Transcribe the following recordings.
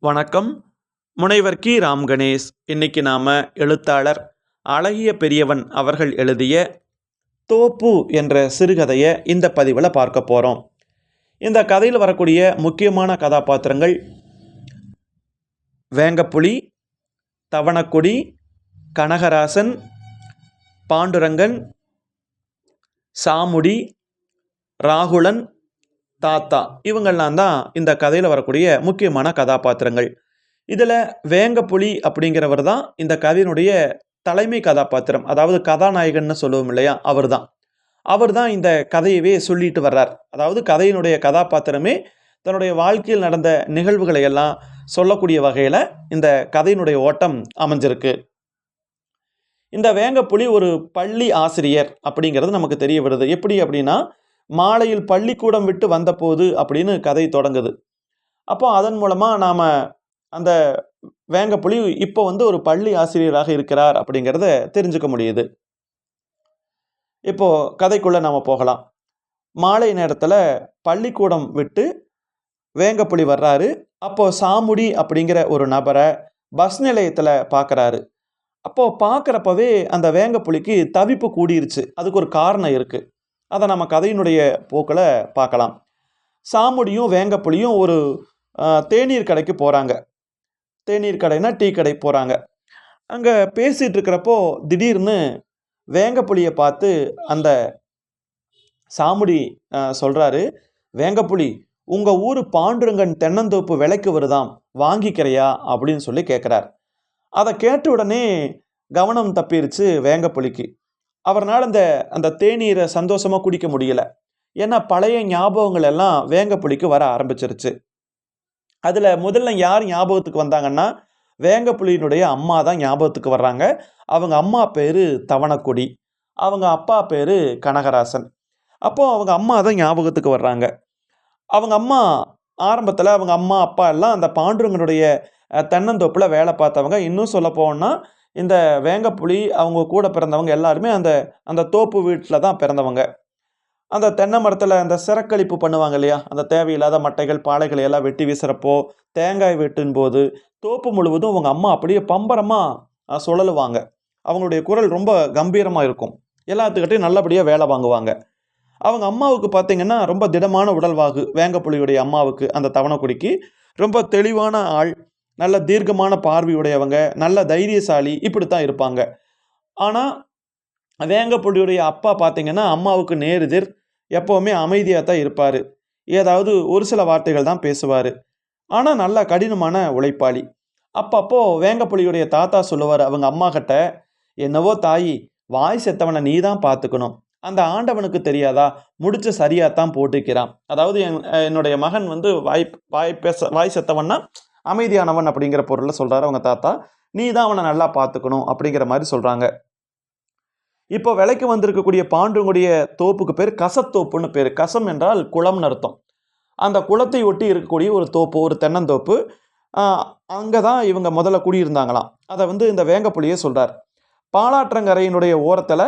வணக்கம். முனைவர் கி. ராம் கணேஷ். இன்னைக்கு நாம் எழுத்தாளர் அழகிய பெரியவன் அவர்கள் எழுதிய தோப்பு என்ற சிறுகதையை இந்த பதிவில் பார்க்க போகிறோம் இந்த கதையில் வரக்கூடிய முக்கியமான கதாபாத்திரங்கள் வேங்கப்புலி தவணக்குடி கனகராசன் பாண்டுரங்கன் சாமுடி ராகுலன் தாத்தா இவங்கெல்லாம் தான் இந்த கதையில் வரக்கூடிய முக்கியமான கதாபாத்திரங்கள். இதில் வேங்கப்புலி அப்படிங்கிறவர் தான் இந்த கதையினுடைய தலைமை கதாபாத்திரம். அதாவது கதாநாயகன்னு சொல்லுவோம் இல்லையா அவர் தான் அவர் தான் இந்த கதையவே சொல்லிட்டு வர்றார். அதாவது கதையினுடைய கதாபாத்திரமே தன்னுடைய வாழ்க்கையில் நடந்த நிகழ்வுகளை எல்லாம் சொல்லக்கூடிய வகையில் இந்த கதையினுடைய ஓட்டம் அமைஞ்சிருக்கு. இந்த வேங்கப்புலி ஒரு பள்ளி ஆசிரியர் அப்படிங்கிறது நமக்கு தெரிய வருது. எப்படி அப்படின்னா மாலையில் பள்ளிக்கூடம் விட்டு வந்தபோது அப்படின்னு கதை தொடங்குது. அப்போ அதன் மூலமாக நாம் அந்த வேங்கப்புலி இப்போ வந்து ஒரு பள்ளி ஆசிரியராக இருக்கிறார் அப்படிங்கிறத தெரிஞ்சுக்க முடியுது. இப்போ கதைக்குள்ளே நாம் போகலாம். மாலை நேரத்தில் பள்ளிக்கூடம் விட்டு வேங்கப்புலி வர்றாரு. அப்போ சாமுடி அப்படிங்கிற ஒரு நபரை பஸ் நிலையத்தில் பார்க்குறாரு அப்போது பார்க்குறப்பவே அந்த வேங்கப்புலிக்கு தவிப்பு கூடிருச்சு. அதுக்கு ஒரு காரணம் இருக்குது அதை நம்ம கதையினுடைய போக்கில் பார்க்கலாம். சாமுடியும் வேங்கப்புலியும் ஒரு தேநீர் கடைக்கு போகிறாங்க தேநீர் கடைனா டீ கடை போகிறாங்க அங்கே பேசிகிட்டு இருக்கிறப்போ திடீர்னு வேங்கப்புலியை பார்த்து அந்த சாமுடி சொல்கிறாரு வேங்கப்புலி உங்கள் ஊர் பாண்டுரங்கன் தென்னந்தோப்பு விலைக்கு வருதாம். வாங்கிக்கிறையா? அப்படின்னு சொல்லி கேட்குறார் அதை கேட்ட உடனே கவனம் தப்பிருச்சு வேங்கப்புலிக்கு. அவர்னால் அந்த அந்த தேநீரை சந்தோஷமாக குடிக்க முடியல. ஏன்னா பழைய ஞாபகங்கள் எல்லாம் வேங்கப்புலிக்கு வர ஆரம்பிச்சிருச்சு. அதில் முதல்ல யார் ஞாபகத்துக்கு வந்தாங்கன்னா வேங்கப்புலியினுடைய அம்மா தான் ஞாபகத்துக்கு வர்றாங்க. அவங்க அம்மா பேர் தவணக்குடி. அவங்க அப்பா பேர் கனகராசன். அப்போது அவங்க அம்மா தான் ஞாபகத்துக்கு வர்றாங்க. அவங்க அம்மா ஆரம்பத்தில் அவங்க அம்மா அப்பா எல்லாம் அந்த பாண்டுரங்கனுடைய தென்னந்தோப்பில் வேலை பார்த்தவங்க. இன்னும் சொல்ல போனால் இந்த வேங்கப்புலி அவங்க கூட பிறந்தவங்க எல்லாருமே அந்த அந்த தோப்பு வீட்டில் தான் பிறந்தவங்க. அந்த தென்னை மரத்தில் அந்த சிறக்கழிப்பு பண்ணுவாங்க இல்லையா? அந்த தேவையில்லாத மட்டைகள் பாளைகளை எல்லாம் வெட்டி வீசுகிறப்போ தேங்காய் வெட்டின் போது தோப்பு முழுவதும் அவங்க அம்மா அப்படியே பம்பரமாக சுழலுவாங்க. அவங்களுடைய குரல் ரொம்ப கம்பீரமாக இருக்கும். எல்லாத்துக்கிட்டையும் நல்லபடியாக வேலை வாங்குவாங்க. அவங்க அம்மாவுக்கு பார்த்தீங்கன்னா ரொம்ப திடமான உடல்வாகு வேங்கப்புலியுடைய அம்மாவுக்கு அந்த தவணைக்குடிக்கு ரொம்ப தெளிவான ஆள் நல்ல தீர்க்கமான பார்வையுடையவங்க நல்ல தைரியசாலி இப்படி தான் இருப்பாங்க. ஆனால் வேங்கப்புலியுடைய அப்பா பார்த்தீங்கன்னா அம்மாவுக்கு நேருதிர் எப்போவுமே அமைதியாக தான் இருப்பார். ஏதாவது ஒரு சில வார்த்தைகள் தான் பேசுவார். ஆனால் நல்ல கடினமான உழைப்பாளி. அப்பப்போ வேங்கப்புலியுடைய தாத்தா சொல்லுவார் அவங்க அம்மா கிட்ட என்னவோ தாயி வாய் செத்தவனை நீ தான் பார்த்துக்கணும் அந்த ஆண்டவனுக்கு தெரியாதா? முடிச்ச சரியாக தான் போட்டுக்கிறான். அதாவது என் என்னுடைய மகன் வந்து வாய் வாய் பேச வாய் செத்தவன்னா அமைதியானவன் அப்படிங்கிற பொருளில் சொல்கிறாரு அவங்க தாத்தா. நீ தான் அவனை நல்லா பார்த்துக்கணும் அப்படிங்கிற மாதிரி சொல்கிறாங்க இப்போ விலைக்கு வந்திருக்கக்கூடிய பாண்டுங்குடைய தோப்புக்கு பேர் கசத்தோப்புன்னு பேர். கசம் என்றால் குளம்னு அர்த்தம். அந்த குளத்தை ஒட்டி இருக்கக்கூடிய ஒரு தோப்பு ஒரு தென்னந்தோப்பு அங்கே தான் இவங்க முதல்ல குடியிருந்தாங்களாம். அதை வந்து இந்த வேங்கப்புலியே சொல்கிறார் பாலாற்றங்கரையினுடைய ஓரத்தில்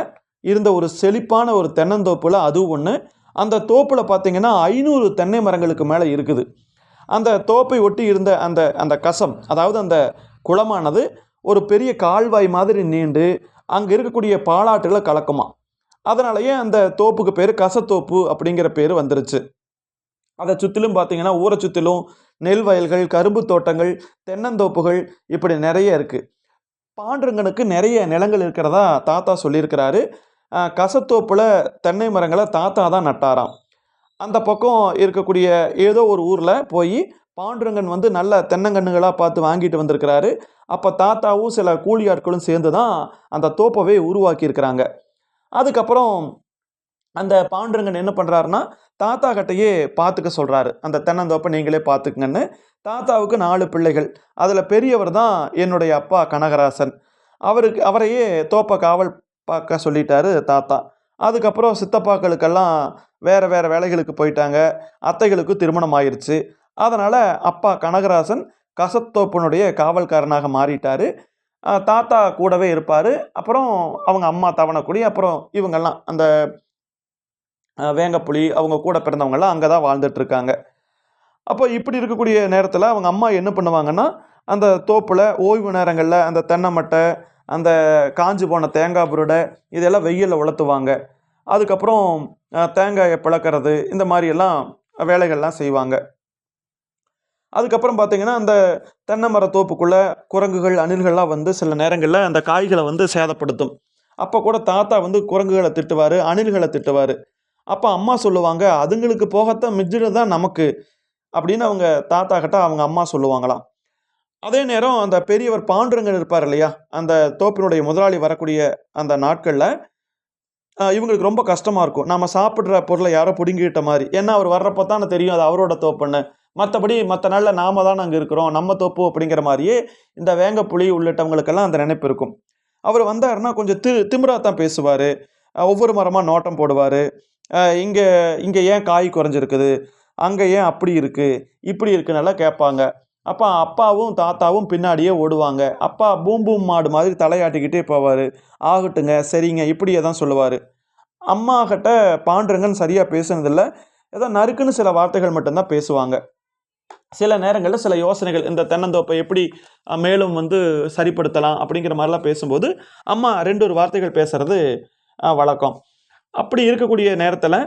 இருந்த ஒரு செழிப்பான ஒரு தென்னந்தோப்பில் அதுவும் ஒன்று அந்த தோப்பில் பார்த்தீங்கன்னா ஐநூறு தென்னை மரங்களுக்கு மேலே இருக்குது. அந்த தோப்பை ஒட்டி இருந்த அந்த அந்த கசம் அதாவது அந்த குளமானது ஒரு பெரிய கால்வாய் மாதிரி நீண்டு அங்கே இருக்கக்கூடிய பாலாற்றுகளை கலக்குமா. அதனாலேயே அந்த தோப்புக்கு பேர் கசத்தோப்பு அப்படிங்கிற பேர் வந்துருச்சு. அதை சுற்றிலும் பார்த்தீங்கன்னா ஊரை சுற்றிலும் நெல் வயல்கள் கரும்பு தோட்டங்கள் தென்னந்தோப்புகள் இப்படி நிறைய இருக்குது பாண்டுரங்கனுக்கு நிறைய நிலங்கள் இருக்கிறதா தாத்தா சொல்லியிருக்கிறாரு. கசத்தோப்பில் தென்னை மரங்களை தாத்தா தான் நட்டாராம். அந்த பக்கம் இருக்கக்கூடிய ஏதோ ஒரு ஊரில் போய் பாண்டுரங்கன் வந்து நல்ல தென்னங்கன்றுகளாக பார்த்து வாங்கிட்டு வந்திருக்கிறாரு. அப்போ தாத்தாவும் சில கூலி ஆட்களும் சேர்ந்து தான் அந்த தோப்பவே உருவாக்கியிருக்கிறாங்க. அதுக்கப்புறம் அந்த பாண்டுரங்கன் என்ன பண்ணுறாருன்னா தாத்தா கிட்டையே பார்த்துக்க சொல்கிறாரு அந்த தென்னந்தோப்பை நீங்களே பார்த்துக்குங்கன்னு. தாத்தாவுக்கு நாலு பிள்ளைகள். அதில் பெரியவர் தான் என்னுடைய அப்பா கனகராசன். அவருக்கு அவரையே தோப்பை காவல் பார்க்க சொல்லிட்டாரு தாத்தா. அதுக்கப்புறம் சித்தப்பாக்களுக்கெல்லாம் வேறு வேறு வேலைகளுக்கு போயிட்டாங்க. அத்தைகளுக்கு திருமணம் ஆயிடுச்சு அதனால் அப்பா கனகராசன் கசத்தோப்பனுடைய காவல்காரனாக மாறிட்டார். தாத்தா கூடவே இருப்பார். அப்புறம் அவங்க அம்மா தவணக்குடி அப்புறம் இவங்கெல்லாம் அந்த வேங்கப்புலி அவங்க கூட பிறந்தவங்கெல்லாம் அங்கே தான் வாழ்ந்துட்டுருக்காங்க. அப்போ இப்படி இருக்கக்கூடிய நேரத்தில் அவங்க அம்மா என்ன பண்ணுவாங்கன்னா அந்த தோப்பில் ஓய்வு நேரங்களில் அந்த தென்னை மட்டை அந்த காஞ்சு போன தேங்காய் புருடை இதெல்லாம் வெயிலில் உலர்த்துவாங்க அதுக்கப்புறம் தேங்காயை பிளக்கிறது இந்த மாதிரியெல்லாம் வேலைகள்லாம் செய்வாங்க. அதுக்கப்புறம் பார்த்தீங்கன்னா அந்த தென்னை மர தோப்புக்குள்ளே குரங்குகள் அணில்கள்லாம் வந்து சில நேரங்களில் அந்த காய்களை வந்து சேதப்படுத்தும். அப்போ கூட தாத்தா வந்து குரங்குகளை திட்டுவார் அணில்களை திட்டுவார். அப்போ அம்மா சொல்லுவாங்க அதுங்களுக்கு போகத்தான் மிஞ்சினது தான் நமக்கு அப்படின்னு அவங்க தாத்தா கிட்ட அவங்க அம்மா சொல்லுவாங்களாம். அதே நேரம் அந்த பெரியவர் பாண்டுரங்கன் இருப்பார் இல்லையா அந்த தோப்பினுடைய முதலாளி வரக்கூடிய அந்த நாட்களில் இவங்களுக்கு ரொம்ப கஷ்டமாக இருக்கும். நம்ம சாப்பிட்ற பொருளை யாரோ பிடுங்கிட்ட மாதிரி. ஏன்னா அவர் வர்றப்போ தான் தெரியும் அது அவரோட தோப்புன்னு. மற்றபடி மற்ற நாளில் நாம தான் அங்கே இருக்கிறோம் நம்ம தோப்பு அப்படிங்கிற மாதிரியே இந்த வேங்கப்புலி உள்ளிட்டவங்களுக்கெல்லாம் அந்த நினைப்பு இருக்கும். அவர் வந்தாருன்னா கொஞ்சம் தி திமிரா தான் பேசுவார். ஒவ்வொரு மரமாக நோட்டம் போடுவார். இங்கே இங்கே ஏன் காய் குறைஞ்சிருக்குது? அங்கே ஏன் அப்படி இருக்குது இப்படி இருக்குன்னெல்லாம் கேட்பாங்க. அப்போ அப்பாவும் தாத்தாவும் பின்னாடியே ஓடுவாங்க. அப்பா பூம் பூம் மாடு மாதிரி தலையாட்டிக்கிட்டே போவார். ஆகட்டுங்க சரிங்க இப்படியே தான் சொல்லுவார். அம்மா கிட்ட பாண்டுரங்கன் சரியாக பேசுனதில்ல. ஏதோ நறுக்குன்னு சில வார்த்தைகள் மட்டும்தான் பேசுவாங்க. சில நேரங்களில் சில யோசனைகள் இந்த தென்னந்தோப்பை எப்படி மேலும் வந்து சரிப்படுத்தலாம் அப்படிங்கிற மாதிரிலாம் பேசும்போது அம்மா ரெண்டு ஒரு வார்த்தைகள் பேசுறது வழக்கம். அப்படி இருக்கக்கூடிய நேரத்தில்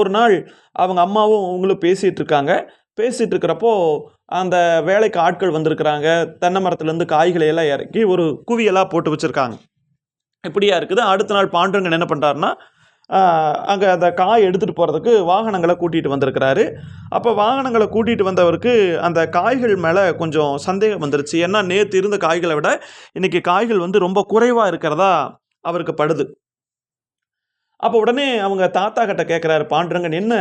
ஒரு நாள் அவங்க அம்மாவும் அவங்களும் பேசிகிட்டு இருக்காங்க. பேசிகிட்டு இருக்கிறப்போ அந்த வேலைக்கு ஆட்கள் வந்திருக்கிறாங்க. தென்னை மரத்துலேருந்து காய்களை எல்லாம் இறக்கி ஒரு குவியலாக போட்டு வச்சுருக்காங்க. இப்படியா இருக்குது. அடுத்த நாள் பாண்டுரங்கன் என்ன பண்ணுறாருன்னா அங்கே அந்த காய் எடுத்துகிட்டு போகிறதுக்கு வாகனங்களை கூட்டிகிட்டு வந்திருக்கிறாரு. அப்போ வாகனங்களை கூட்டிகிட்டு வந்தவருக்கு அந்த காய்கள் மேலே கொஞ்சம் சந்தேகம் வந்துருச்சு. ஏன்னா நேற்று இருந்த காய்களை விட இன்றைக்கி காய்கள் வந்து ரொம்ப குறைவாக இருக்கிறதா அவருக்கு படுது. அப்போ உடனே அவங்க தாத்தா கிட்ட கேட்குறாரு பாண்டுரங்கன் என்ன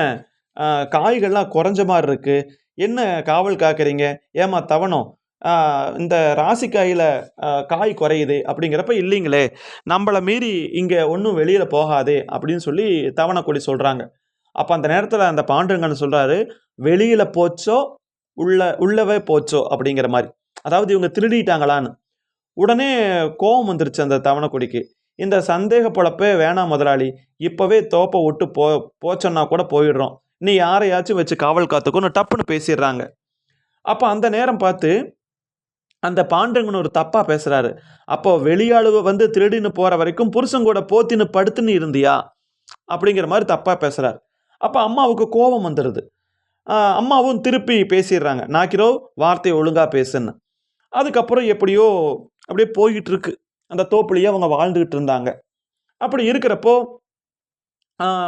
காய்கள்லாம் குறைஞ்ச மாதிரி இருக்குது என்ன காவல் காக்குறீங்க? ஏமா தவணம்? இந்த ராசிக்காயில் காய் குறையுது அப்படிங்கிறப்ப இல்லைங்களே நம்மளை மீறி இங்கே ஒன்றும் வெளியில் போகாதே அப்படின்னு சொல்லி தவணக்கொடி சொல்கிறாங்க அப்போ அந்த நேரத்தில் அந்த பாண்டுரங்கன் சொல்கிறாரு வெளியில் போச்சோ உள்ள உள்ளவே போச்சோ அப்படிங்கிற மாதிரி அதாவது இவங்க திருடிட்டாங்களான்னு. உடனே கோபம் வந்துருச்சு அந்த தவணக்கொடிக்கு இந்த சந்தேக பொழப்பே வேணாம் முதலாளி. இப்போவே தோப்பை விட்டு போ போச்சோன்னா கூட போயிடுறோம். நீ யாரையாச்சும் வச்சு காவல் காத்துக்கோன்னு டப்புன்னு பேசிடுறாங்க. அப்போ அந்த நேரம் பார்த்து அந்த பாண்டங்கன் ஒரு தப்பாக பேசுகிறாரு அப்போ வெளியாளுவ வந்து திருடின்னு போகிற வரைக்கும் புருஷன் கூட போத்தின்னு படுத்துன்னு இருந்தியா? அப்படிங்கிற மாதிரி தப்பாக பேசுகிறார் அப்போ அம்மாவுக்கு கோபம் வந்துடுது அம்மாவும் திருப்பி பேசிடுறாங்க. நாக்கிரோ வார்த்தையை ஒழுங்காக பேசுன்னு. அதுக்கப்புறம் எப்படியோ அப்படியே போய்கிட்டு இருக்கு. அந்த தோப்புலேயே அவங்க வாழ்ந்துக்கிட்டு இருந்தாங்க. அப்படி இருக்கிறப்போ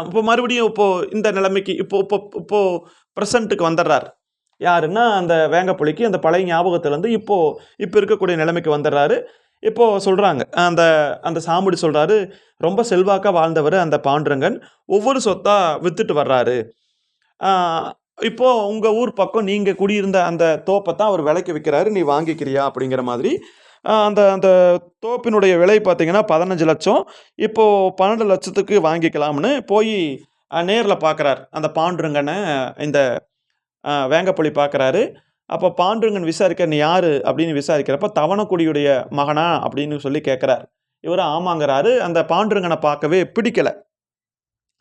இப்போ மறுபடியும் இப்போது இந்த நிலைமைக்கு இப்போ இப்போ இப்போது ப்ரெசண்ட்டுக்கு வந்துடுறார். யாருன்னா அந்த வேங்கப்புலிக்கு அந்த பழைய ஞாபகத்துலேருந்து இப்போது இப்போ இருக்கக்கூடிய நிலைமைக்கு வந்துடுறாரு. இப்போது சொல்கிறாங்க அந்த அந்த சாமுடி சொல்கிறாரு ரொம்ப செல்வாக்காக வாழ்ந்தவர் அந்த பாண்டுரங்கன். ஒவ்வொரு சொத்தாக விற்றுட்டு வர்றாரு. இப்போது உங்கள் ஊர் பக்கம் நீங்கள் குடியிருந்த அந்த தோப்பை தான் அவர் விலைக்கு விற்கிறாரு நீ வாங்கிக்கிறியா? அப்படிங்கிற மாதிரி அந்த அந்த தோப்பினுடைய விலை பார்த்திங்கன்னா பதினஞ்சு லட்சம். இப்போது பன்னெண்டு லட்சத்துக்கு வாங்கிக்கலாம்னு போய் நேரில் பார்க்குறார் அந்த பாண்டுருங்கனை இந்த வேங்கப்பொழி பார்க்குறாரு அப்போ பாண்டுருங்கன் விசாரிக்க நீ யார்? அப்படின்னு விசாரிக்கிறப்ப தவணக்குடியுடைய மகனா? அப்படின்னு சொல்லி கேட்குறார் இவர் ஆமாங்கிறாரு. அந்த பாண்டுருங்கனை பார்க்கவே பிடிக்கலை.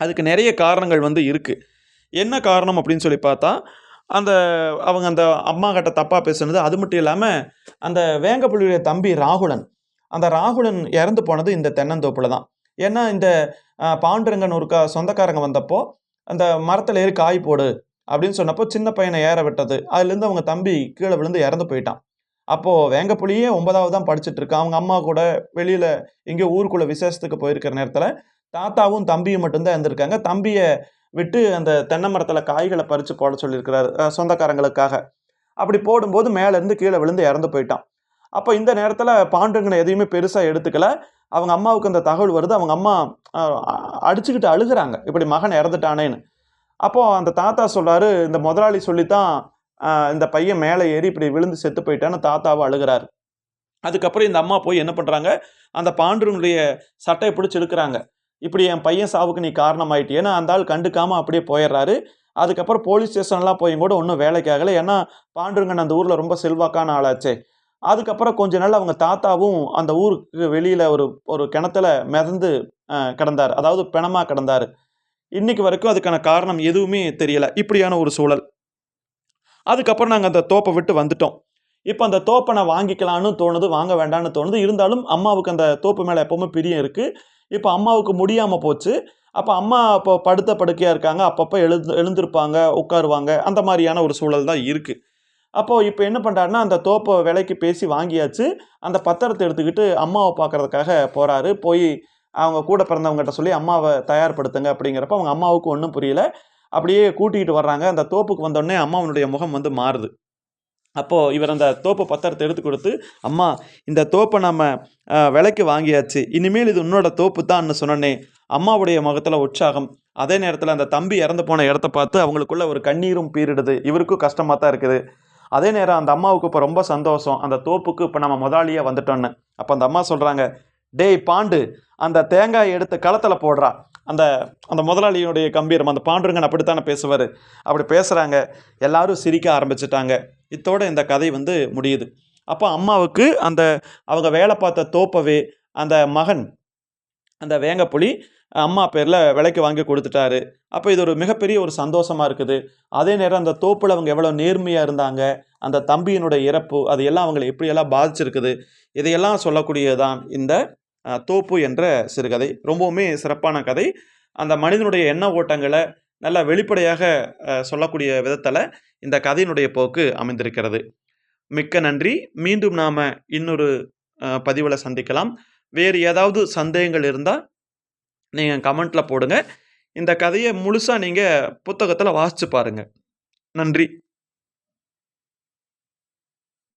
அதுக்கு நிறைய காரணங்கள் வந்து இருக்குது என்ன காரணம் அப்படின்னு சொல்லி பார்த்தா அந்த அவங்க அந்த அம்மா கிட்ட தப்பாக பேசுனது. அது மட்டும் இல்லாமல் அந்த வேங்கப்புலியுடைய தம்பி ராகுலன் அந்த ராகுலன் இறந்து போனது இந்த தென்னந்தோப்பில் தான். ஏன்னா இந்த பாண்டுரங்கன் ஒரு சொந்தக்காரங்க வந்தப்போ அந்த மரத்தில் ஏறி காய் போடு அப்படின்னு சொன்னப்போ சின்ன பையனை ஏற விட்டது. அதுலேருந்து அவங்க தம்பி கீழே விழுந்து இறந்து போயிட்டான். அப்போது வேங்கப்புலியே ஒன்பதாவது தான் படிச்சுட்டு இருக்கான் அவங்க அம்மா கூட வெளியில் எங்கேயோ ஊருக்குள்ளே விசேஷத்துக்கு போயிருக்கிற நேரத்தில் தாத்தாவும் தம்பியும் மட்டும்தான் இருந்திருக்காங்க தம்பியை விட்டு அந்த தென்னை மரத்தில் காய்களை பறித்து போட சொல்லியிருக்கிறாரு சொந்தக்காரங்களுக்காக. அப்படி போடும்போது மேலேருந்து கீழே விழுந்து இறந்து போயிட்டான். அப்போ இந்த நேரத்தில் பாண்டுங்கனை எதையுமே பெருசாக எடுத்துக்கல. அவங்க அம்மாவுக்கு அந்த தகவல் வருது. அவங்க அம்மா அடிச்சுக்கிட்டு அழுகுறாங்க. இப்படி மகன் இறந்துட்டானேன்னு. அப்போது அந்த தாத்தா சொல்கிறாரு இந்த முதலாளி சொல்லித்தான் இந்த பையன் மேலே ஏறி இப்படி விழுந்து செத்து போயிட்டான்னு தாத்தாவை அழுகிறாரு. அதுக்கப்புறம் இந்த அம்மா போய் என்ன பண்ணுறாங்க அந்த பாண்டுருனுடைய சட்டையை பிடிச்சி எடுக்கிறாங்க இப்படி என் பையன் சாவுக்கு நீ காரணமாயிட்டியேன்னு அந்த ஆள் கண்டுக்காமல் அப்படியே போயிடுறாரு. அதுக்கப்புறம் போலீஸ் ஸ்டேஷன்லாம் போய் கூட ஒன்றும் வேலைக்கு ஆகலை. ஏன்னா பாண்டுருங்கன் அந்த ஊரில் ரொம்ப செல்வாக்கான ஆளாச்சே. அதுக்கப்புறம் கொஞ்ச நாள் அவங்க தாத்தாவும் அந்த ஊருக்கு வெளியில் ஒரு ஒரு கிணத்துல மிதந்து கிடந்தார். அதாவது பிணமாக கிடந்தார். இன்னைக்கு வரைக்கும் அதுக்கான காரணம் எதுவுமே தெரியலை. இப்படியான ஒரு சூழல். அதுக்கப்புறம் நாங்கள் அந்த தோப்பை விட்டு வந்துட்டோம். இப்போ அந்த தோப்பை நான் வாங்கிக்கலான்னு தோணுது வாங்க வேண்டான்னு தோணுது. இருந்தாலும் அம்மாவுக்கு அந்த தோப்பு மேலே எப்போவுமே பிரியம் இருக்குது இப்போ அம்மாவுக்கு முடியாமல் போச்சு. அப்போ அம்மா இப்போ படுத்த படுக்கையாக இருக்காங்க. அப்பப்போ எழுந்து எழுந்திருப்பாங்க உட்காருவாங்க. அந்த மாதிரியான ஒரு சூழல் தான் இருக்குது அப்போது இப்போ என்ன பண்ணுறாருன்னா அந்த தோப்பை விலைக்கு பேசி வாங்கியாச்சு. அந்த பத்திரத்தை எடுத்துக்கிட்டு அம்மாவை பார்க்கறதுக்காக போகிறாரு போய் அவங்க கூட பிறந்தவங்ககிட்ட சொல்லி அம்மாவை தயார்படுத்துங்க அப்படிங்கிறப்ப அவங்க அம்மாவுக்கு ஒன்றும் புரியல. அப்படியே கூட்டிகிட்டு வர்றாங்க. அந்த தோப்புக்கு வந்தோடனே அம்மாவனுடைய முகம் வந்து மாறுது. அப்போது இவர் அந்த தோப்பு பத்திரத்தை எடுத்து கொடுத்து அம்மா இந்த தோப்பை நம்ம விலைக்கு வாங்கியாச்சு. இனிமேல் இது உன்னோட தோப்பு தான்னு சொன்னோன்னே அம்மாவுடைய முகத்தில் உற்சாகம். அதே நேரத்தில் அந்த தம்பி இறந்து போன இடத்த பார்த்து அவங்களுக்குள்ள ஒரு கண்ணீரும் பீரிடுது இவருக்கும் கஷ்டமாக தான் இருக்குது. அதே நேரம் அந்த அம்மாவுக்கு இப்போ ரொம்ப சந்தோஷம். அந்த தோப்புக்கு இப்போ நம்ம முதலாளியாக வந்துட்டோன்னு அப்போ அந்த அம்மா சொல்கிறாங்க டேய் பாண்டு அந்த தேங்காய் எடுத்து களத்தில் போடுறா. அந்த அந்த முதலாளியுடைய கம்பீரம் அந்த பாண்டுரங்கன் அப்படித்தானே பேசுவார். அப்படி பேசுகிறாங்க எல்லாரும் சிரிக்க ஆரம்பிச்சிட்டாங்க. இத்தோடு இந்த கதை வந்து முடியுது. அப்போ அம்மாவுக்கு அந்த அவங்க வேலை பார்த்த தோப்பவே அந்த மகன் அந்த வேங்கப்புலி அம்மா பேரில் விலைக்கு வாங்கி கொடுத்துட்டாரு. அப்போ இது ஒரு மிகப்பெரிய ஒரு சந்தோஷமாக இருக்குது. அதே நேரம் அந்த தோப்பில் அவங்க எவ்வளோ நேர்மையாக இருந்தாங்க அந்த தம்பியினுடைய இறப்பு அது எல்லாம் அவங்களை எப்படியெல்லாம் பாதிச்சிருக்குது இதையெல்லாம் சொல்லக்கூடியதான் இந்த தோப்பு என்ற சிறுகதை. ரொம்பவுமே சிறப்பான கதை. அந்த மனிதனுடைய எண்ண ஓட்டங்களை நல்லா வெளிப்படையாக சொல்லக்கூடிய விதத்தில் இந்த கதையினுடைய போக்கு அமைந்திருக்கிறது. மிக்க நன்றி. மீண்டும் நாம் இன்னொரு பதிவில் சந்திக்கலாம். வேறு ஏதாவது சந்தேகங்கள் இருந்தால் நீங்கள் கமெண்ட்டில் போடுங்க. இந்த கதையை முழுசாக நீங்கள் புத்தகத்தில் வாசித்து பாருங்கள் நன்றி.